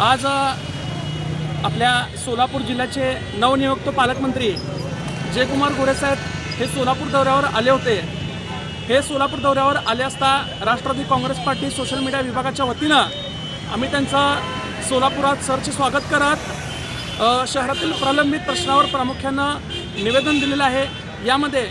आज आपल्या सोलापूर जिल्ह्याचे नवनियुक्त पालकमंत्री जयकुमार गोरेसाहेब हे सोलापूर दौऱ्यावर आले होते. हे सोलापूर दौऱ्यावर आले असता Rashtravadi Congress party social media विभागाच्या वतीनं आम्ही त्यांचा सोलापुरात सरचे स्वागत करत शहरातील प्रलंबित प्रश्नावर प्रामुख्यानं निवेदन दिलेलं आहे. यामध्ये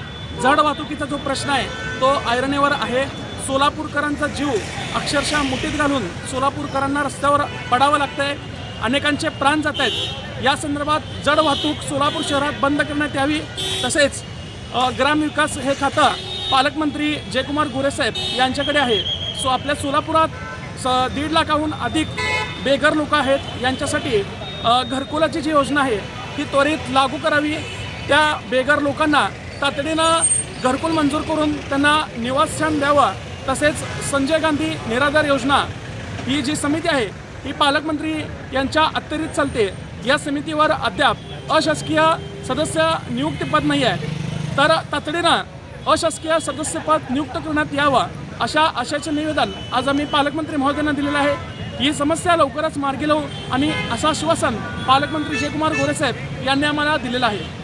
जड वाहतुकीचा जो प्रश्न आहे तो ऐरणीवर आहे. सोलापूरकरांचा जीव अक्षरशः मुठीत घालून सोलापूरकरांना रस्त्यावर पडावं लागतंय. अनेकांचे प्राण जात आहेत या संदर्भात जड वाहतूक सोलापूर शहरात बंद करण्यात यावी. तसेच ग्रामविकास हे खातं पालकमंत्री जयकुमार गोरेसाहेब यांच्याकडे आहे. सो आपल्या सोलापुरात स दीड लाखाहून अधिक बेघर लोक आहेत. यांच्यासाठी घरकुलाची जी योजना आहे ती त्वरित लागू करावी. त्या बेघर लोकांना तातडीनं घरकुल मंजूर करून त्यांना निवासस्थान द्यावं. तसेच संजय गांधी निराधार योजना ही जी समिती आहे ही पालकमंत्री यांच्या अत्तरीत चालते. या समितीवर अद्याप अशासकीय सदस्य नियुक्तीपद नाही आहे. तर तातडीनं अशासकीय सदस्यपद नियुक्त करण्यात यावं अशा आशयाचे निवेदन आज आम्ही पालकमंत्री महोदयांना दिलेलं आहे. ही समस्या लवकरच मार्गी लावू आणि असं आश्वासन पालकमंत्री जयकुमार गोरेसाहेब यांनी आम्हाला दिलेलं आहे.